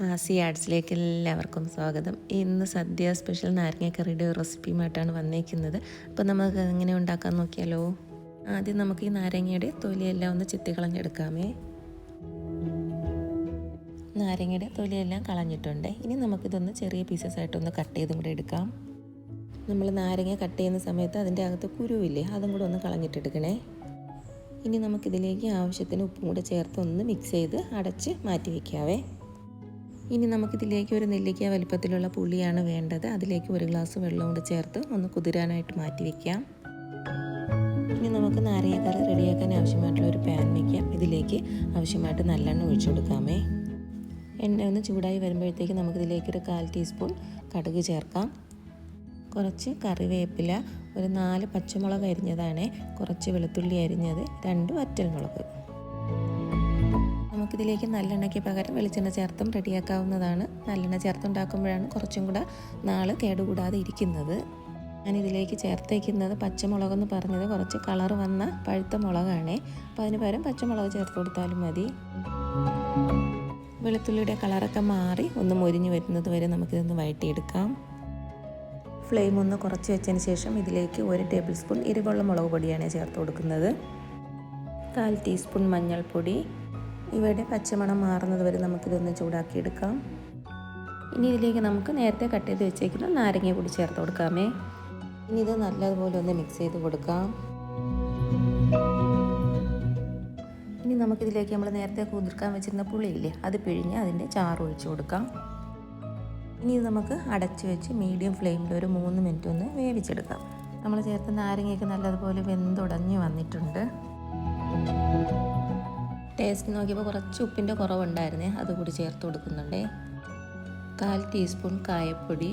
ആസി ആർട്സിലേക്ക് എല്ലാവർക്കും സ്വാഗതം. ഇന്ന് സദ്യ സ്പെഷ്യൽ നാരങ്ങക്കറിയുടെ റെസിപ്പിയുമായിട്ടാണ് വന്നേക്കുന്നത്. അപ്പോൾ നമുക്ക് എങ്ങനെ ഉണ്ടാക്കാൻ നോക്കിയാലോ? ആദ്യം നമുക്ക് ഈ നാരങ്ങയുടെ തൊലിയെല്ലാം ഒന്ന് ചെത്തിക്കളഞ്ഞെടുക്കാമേ. നാരങ്ങയുടെ തൊലിയെല്ലാം കളഞ്ഞിട്ടുണ്ട്. ഇനി നമുക്കിതൊന്ന് ചെറിയ പീസസ് ആയിട്ടൊന്ന് കട്ട് ചെയ്തും കൂടെ എടുക്കാം. നമ്മൾ നാരങ്ങ കട്ട് ചെയ്യുന്ന സമയത്ത് അതിന്റെ അകത്ത് കുരുവില്ലേ അതും കൂടെ ഒന്ന് കളഞ്ഞിട്ടെടുക്കണേ. ഇനി നമുക്കിതിലേക്ക് ആവശ്യത്തിന് ഉപ്പും കൂടെ ചേർത്ത് ഒന്ന് മിക്സ് ചെയ്ത് അടച്ച് മാറ്റി വയ്ക്കാവേ ഇനി നമുക്കിതിലേക്ക് ഒരു നെല്ലിക്ക വലിപ്പത്തിലുള്ള പുളിയാണ് വേണ്ടത്. അതിലേക്ക് ഒരു ഗ്ലാസ് വെള്ളം കൂടെ ചേർത്ത് ഒന്ന് കുതിരാനായിട്ട് മാറ്റി വയ്ക്കാം ഇനി നമുക്ക് നാരങ്ങക്കറി റെഡിയാക്കാൻ ആവശ്യമായിട്ടുള്ള ഒരു പാൻ വയ്ക്കാം ഇതിലേക്ക് ആവശ്യമായിട്ട് നല്ലെണ്ണ ഒഴിച്ചു കൊടുക്കാമേ. എണ്ണ ഒന്ന് ചൂടായി വരുമ്പോഴത്തേക്ക് നമുക്കിതിലേക്ക് ഒരു കാൽ ടീസ്പൂൺ കടുക് ചേർക്കാം. കുറച്ച് കറിവേപ്പില ഒരു നാല് പച്ചമുളക് അരിഞ്ഞതാണ് കുറച്ച് വെളുത്തുള്ളി അരിഞ്ഞത് രണ്ട് വറ്റൽമുളക്. നമുക്കിതിലേക്ക് നല്ലെണ്ണയ്ക്ക് പകരം വെളിച്ചെണ്ണ ചേർത്തും റെഡിയാക്കാവുന്നതാണ്. നല്ലെണ്ണ ചേർത്തുണ്ടാക്കുമ്പോഴാണ് കുറച്ചും കൂടെ നാൾ കേടുകൂടാതെ ഇരിക്കുന്നത്. ഞാനിതിലേക്ക് ചേർത്തേക്കുന്നത് പച്ചമുളകെന്ന് പറഞ്ഞത് കുറച്ച് കളർ വന്ന പഴുത്ത മുളകാണേ. അപ്പോൾ അതിന് പകരം പച്ചമുളക് ചേർത്ത് കൊടുത്താലും മതി. വെളുത്തുള്ളിയുടെ കളറൊക്കെ മാറി ഒന്ന് മൊരിഞ്ഞ് വരുന്നത് വരെ നമുക്കിതൊന്ന് വഴറ്റിയെടുക്കാം. ഫ്ലെയിം ഒന്ന് കുറച്ച് വെച്ചതിന് ശേഷം ഇതിലേക്ക് ഒരു ടേബിൾ സ്പൂൺ എരിവുള്ള മുളക് പൊടിയാണ് ചേർത്ത് കൊടുക്കുന്നത്. കാൽ ടീസ്പൂൺ മഞ്ഞൾപ്പൊടി. ഇവയുടെ പച്ചമണം മാറുന്നത് വരെ നമുക്കിതൊന്ന് ചൂടാക്കിയെടുക്കാം. ഇനി ഇതിലേക്ക് നമുക്ക് നേരത്തെ കട്ട് ചെയ്ത് വെച്ചേക്കുന്ന നാരങ്ങ കൂടി ചേർത്ത് കൊടുക്കാമേ. ഇനി ഇത് നല്ലതുപോലെ ഒന്ന് മിക്സ് ചെയ്ത് കൊടുക്കാം. ഇനി നമുക്കിതിലേക്ക് നമ്മൾ നേരത്തെ കുതിർക്കാൻ വെച്ചിരുന്ന പുളിയില്ലേ അത് പിഴിഞ്ഞ് അതിന്റെ ചാറ് ഒഴിച്ചു കൊടുക്കാം. ഇനി ഇത് നമുക്ക് അടച്ച് വെച്ച് മീഡിയം ഫ്ലെയിമിൽ ഒരു മൂന്ന് മിനിറ്റ് ഒന്ന് വേവിച്ചെടുക്കാം. നമ്മൾ ചേർത്ത നാരങ്ങയൊക്കെ നല്ലതുപോലെ വെന്തുടഞ്ഞ് വന്നിട്ടുണ്ട്. ടേസ്റ്റ് നോക്കിയപ്പോൾ കുറച്ച് ഉപ്പിന്റെ കുറവുണ്ടായിരുന്നേ അതുകൂടി ചേർത്ത് കൊടുക്കുന്നുണ്ടേ. കാൽ ടീസ്പൂൺ കായപ്പൊടി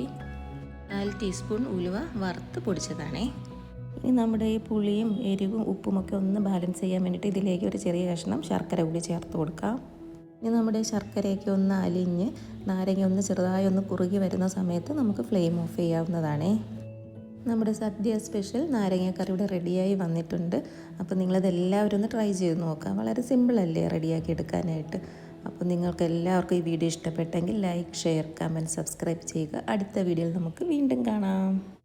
കാൽ ടീസ്പൂൺ ഉലുവ വറുത്ത് പൊടിച്ചതാണേ. ഇനി നമ്മുടെ ഈ പുളിയും എരിവും ഉപ്പുമൊക്കെ ഒന്ന് ബാലൻസ് ചെയ്യാൻ വേണ്ടിയിട്ട് ഇതിലേക്ക് ഒരു ചെറിയ കഷ്ണം ശർക്കര കൂടി ചേർത്ത് കൊടുക്കാം. ഇനി നമ്മുടെ ശർക്കരയൊക്കെ ഒന്ന് അലിഞ്ഞ് നാരങ്ങ ഒന്ന് ചെറുതായി ഒന്ന് കുറുകി വരുന്ന സമയത്ത് നമുക്ക് ഫ്ലെയിം ഓഫ് ചെയ്യാവുന്നതാണേ. നമ്മുടെ സദ്യ സ്പെഷ്യൽ നാരങ്ങക്കറി ഇവിടെ റെഡിയായി വന്നിട്ടുണ്ട്. അപ്പോൾ നിങ്ങളതെല്ലാവരും ഒന്ന് ട്രൈ ചെയ്ത് നോക്കാം. വളരെ സിമ്പിളല്ലേ റെഡിയാക്കി എടുക്കാനായിട്ട്. അപ്പോൾ നിങ്ങൾക്ക് എല്ലാവർക്കും ഈ വീഡിയോ ഇഷ്ടപ്പെട്ടെങ്കിൽ ലൈക്ക് ഷെയർ കമന്റ് സബ്സ്ക്രൈബ് ചെയ്യുക. അടുത്ത വീഡിയോയിൽ നമുക്ക് വീണ്ടും കാണാം.